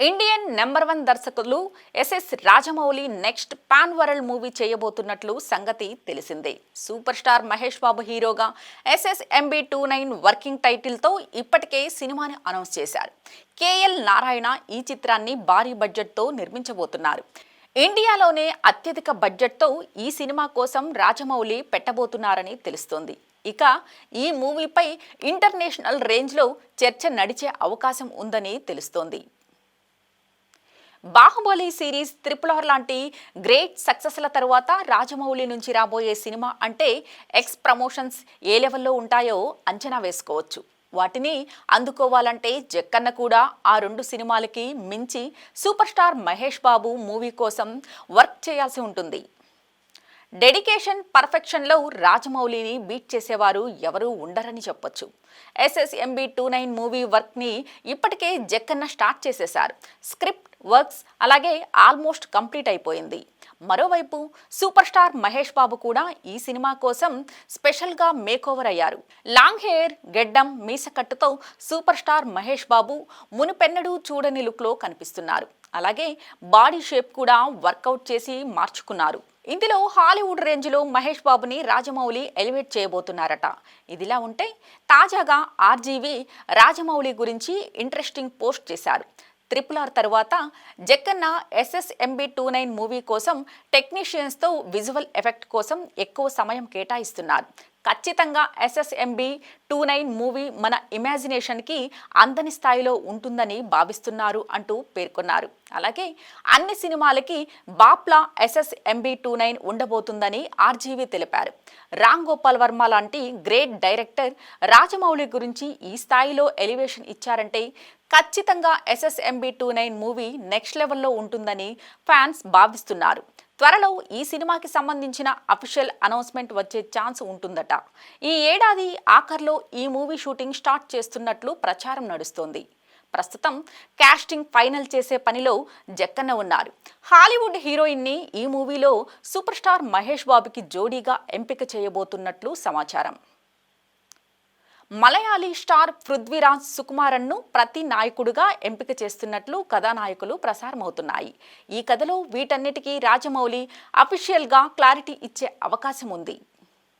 Indian number one దర్శకులు SS Rajamouli next pan world movie చేయబోతున్నట్లు సంగతి తెలిసిందే. సూపర్ స్టార్ మహేష్ బాబు హీరోగా SS MB two nine working టైటిల్తో ఇప్పటికే సినిమాని అనౌన్స్ చేశారు. కేఎల్ నారాయణ ఈ చిత్రాన్ని భారీ బడ్జెట్తో నిర్మించబోతున్నారు. ఇండియాలోనే అత్యధిక బడ్జెట్తో ఈ సినిమా కోసం రాజమౌళి పెట్టబోతున్నారని తెలుస్తోంది. ఇక ఈ మూవీపై ఇంటర్నేషనల్ రేంజ్లో చర్చ నడిచే అవకాశం ఉందని తెలుస్తోంది. బాహుబలి సిరీస్ త్రిపుల్ ఆర్ లాంటి గ్రేట్ సక్సెస్ల తరువాత రాజమౌళి నుంచి రాబోయే సినిమా అంటే ఎక్స్ ప్రమోషన్స్ ఏ లెవెల్లో ఉంటాయో అంచనా వేసుకోవచ్చు. వాటిని అందుకోవాలంటే జక్కన్న కూడా ఆ రెండు సినిమాలకి మించి super star Mahesh Babu movie కోసం వర్క్ చేయాల్సి ఉంటుంది. డెడికేషన్ పర్ఫెక్షన్లో రాజమౌళిని బీట్ చేసేవారు ఎవరూ ఉండరని చెప్పొచ్చు. ఎస్ఎస్ఎంబి టూ నైన్ మూవీ వర్క్ని ఇప్పటికే జక్కన్న స్టార్ట్ చేసేశారు. స్క్రిప్ట్ వర్క్స్ అలాగే ఆల్మోస్ట్ కంప్లీట్ అయిపోయింది. మరోవైపు సూపర్ స్టార్ మహేష్ బాబు కూడా ఈ సినిమా కోసం స్పెషల్గా మేకోవర్ అయ్యారు. లాంగ్ హెయిర్ గెడ్డం మీసకట్టుతో సూపర్ స్టార్ మహేష్ బాబు మునుపెన్నడూ చూడని లుక్లో కనిపిస్తున్నారు. అలాగే బాడీ షేప్ కూడా వర్కౌట్ చేసి మార్చుకున్నారు. ఇందులో హాలీవుడ్ రేంజ్లో మహేష్ బాబుని రాజమౌళి ఎలివేట్ చేయబోతున్నారట. ఇదిలా ఉంటే తాజాగా ఆర్జీవి రాజమౌళి గురించి ఇంట్రెస్టింగ్ పోస్ట్ చేశారు. త్రిపుల్ ఆర్ తర్వాత Jakkanna SSMB two nine movie కోసం టెక్నీషియన్స్తో విజువల్ ఎఫెక్ట్ కోసం ఎక్కువ సమయం కేటాయిస్తున్నారు. ఖచ్చితంగా ఎస్ఎస్ఎంబి టూ నైన్ మూవీ మన ఇమాజినేషన్కి అందని స్థాయిలో ఉంటుందని భావిస్తున్నారు అంటూ పేర్కొన్నారు. అలాగే అన్ని సినిమాలకి బాప్లా ఎస్ఎస్ఎంబి టూ నైన్ ఉండబోతుందని ఆర్జీవి తెలిపారు. రామ్ గోపాల్ వర్మ లాంటి గ్రేట్ డైరెక్టర్ రాజమౌళి గురించి ఈ స్థాయిలో ఎలివేషన్ ఇచ్చారంటే ఖచ్చితంగా SSMB two nine movie next లెవెల్లో ఉంటుందని ఫ్యాన్స్ భావిస్తున్నారు. త్వరలో ఈ సినిమాకి సంబంధించిన అఫీషియల్ అనౌన్స్మెంట్ వచ్చే ఛాన్స్ ఉంటుందట. ఈ ఏడాది ఆఖర్లో ఈ మూవీ షూటింగ్ స్టార్ట్ చేస్తున్నట్లు ప్రచారం నడుస్తోంది. ప్రస్తుతం కాస్టింగ్ ఫైనల్ చేసే పనిలో జక్కన్న ఉన్నారు. హాలీవుడ్ హీరోయిన్ని ఈ మూవీలో సూపర్ స్టార్ మహేష్ బాబుకి జోడీగా ఎంపిక చేయబోతున్నట్లు సమాచారం. మలయాళీ స్టార్ పృథ్వీరాజ్ సుకుమారన్ను ప్రతి నాయకుడుగా ఎంపిక చేస్తున్నట్లు కథానాయకులు ప్రసారమవుతున్నాయి. ఈ కథలో వీటన్నిటికీ రాజమౌళి అఫీషియల్గా క్లారిటీ ఇచ్చే అవకాశం ఉంది.